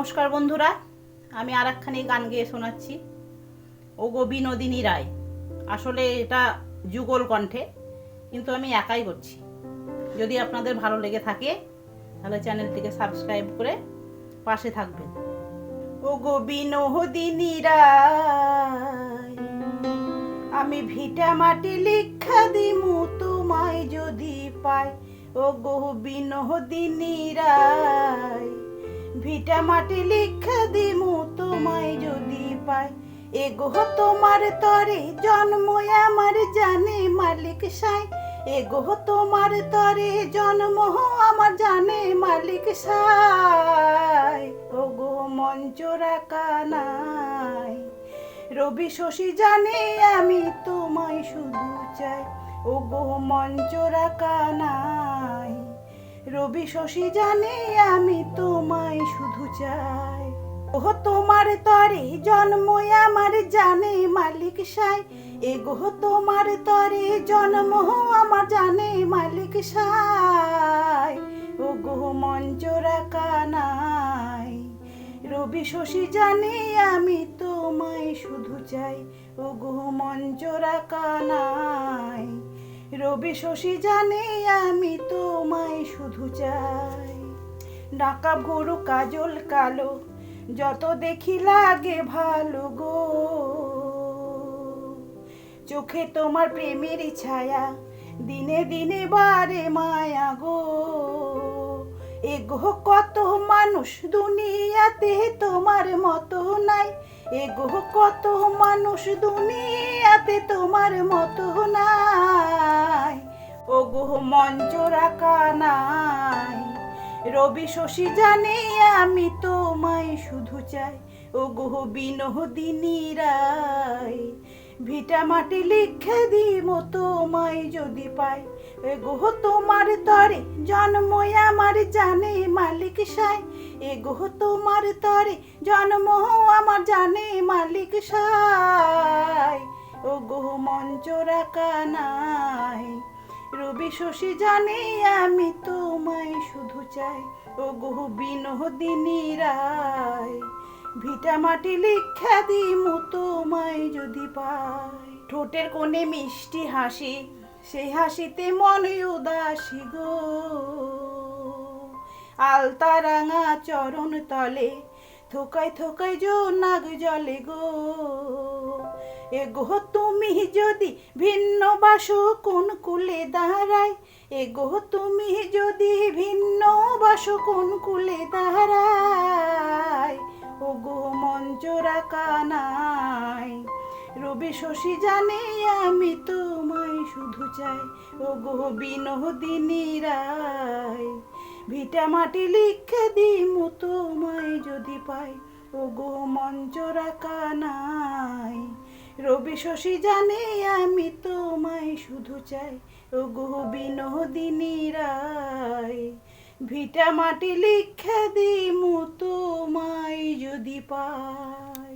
নমস্কার বন্ধুরা, আমি আর একখানি গান গেয়ে শোনাচ্ছি। ও গো বিনোদিনী রায়। আসলে এটা যুগল কণ্ঠে, কিন্তু আমি একাই করছি। যদি আপনাদের ভালো লেগে থাকে, তাহলে চ্যানেলটিকে সাবস্ক্রাইব করে পাশে থাকবেন। ও গো বিনোদিনী রায়, আমি ভিটা মাটি লিখা দিমু তোমায় যদি পাই। ও গো বিনোদিনী রায় ভিটা মাটি লিখা দিমু তোমায় যদি পাই। এগো তোমার তরে জন্ম আমার জানে মালিক সাই। এগো তোমার তরে জন্ম আমার জানে মালিক সাই। ওগো মঞ্চরা কানাই রবি শশী জানে আমি তোমায় শুধু চাই। ওগো মঞ্চরা কানাই রবি শশী জানে আমি তোমায় শুধু চাই। ওহ, তোমার তরে জন্ম, আমার জানে মালিক সাই। এগো, তোমার তরে জন্ম, আমার জানে মালিক সাই। ওগো মঞ্চরা কানাই। রবি শশী জানে আমি তোমায় শুধু চাই। ওগো মঞ্চরা কানাই। রবি শশী জানে আমি তোমায় শুধু চাই। ডাকা ভরু কাজল কালো, যত দেখি লাগে ভালো গো। চোখে তোমার প্রেমের ছায়া, দিনে দিনে বারে মায়া গো। এগো কত মানুষ দুনিয়াতে তোমার মতো নাই এগো কত মানুষ দুনিয়াতে তোমার মতো নাই। ওগো মঞ্চ রাখা নাই। রবি শশী জানে আমি তোমায় শুধু চাই। ও গো বিনোদিনী রায় ভিটা মাটি লিখে দিব তোমায় যদি পাই। এ গো তোমার তরে জন্ম আমার জানে মালিক সাই। এ গো তোমার তরে, জন্ম আমার জানে মালিক সাই। ও গো মঞ্চ রাখা নাই রবি শশী জানে আমি তোমায় শুধু চাই। ও গো বিনোদিনী রায়, ভিটা মাটি লিখা দিমু তোমায় যদি পাই। ঠোঁটের কোণে মিষ্টি হাসি, সেই হাসিতে মন উদাসী গো। আলতা রাঙা চরণ তলে থোকায় থোকায় জো নাগ জলে গো। এগো তুমি যদি ভিন্ন বাসো, কোন কুলে দাঁড়ায়? এগো তুমি যদি ভিন্ন বাসো, কোন কুলে দাঁড়ায়? ওগো মঞ্চরা কানাই রবি শশী জানে, আমি তোমায় শুধু চাই। ও গো বিনোদিনী রায় ভিটা মাটি লিখে দিমু তোমায় যদি পাই। ওগো মঞ্চরা কানাই রবি শশী জানে আমি তোমায় শুধু চাই। ও গো বিনোদিনী রায়, ভিটা মাটি লিখে দিমু তোমায় যদি পাই।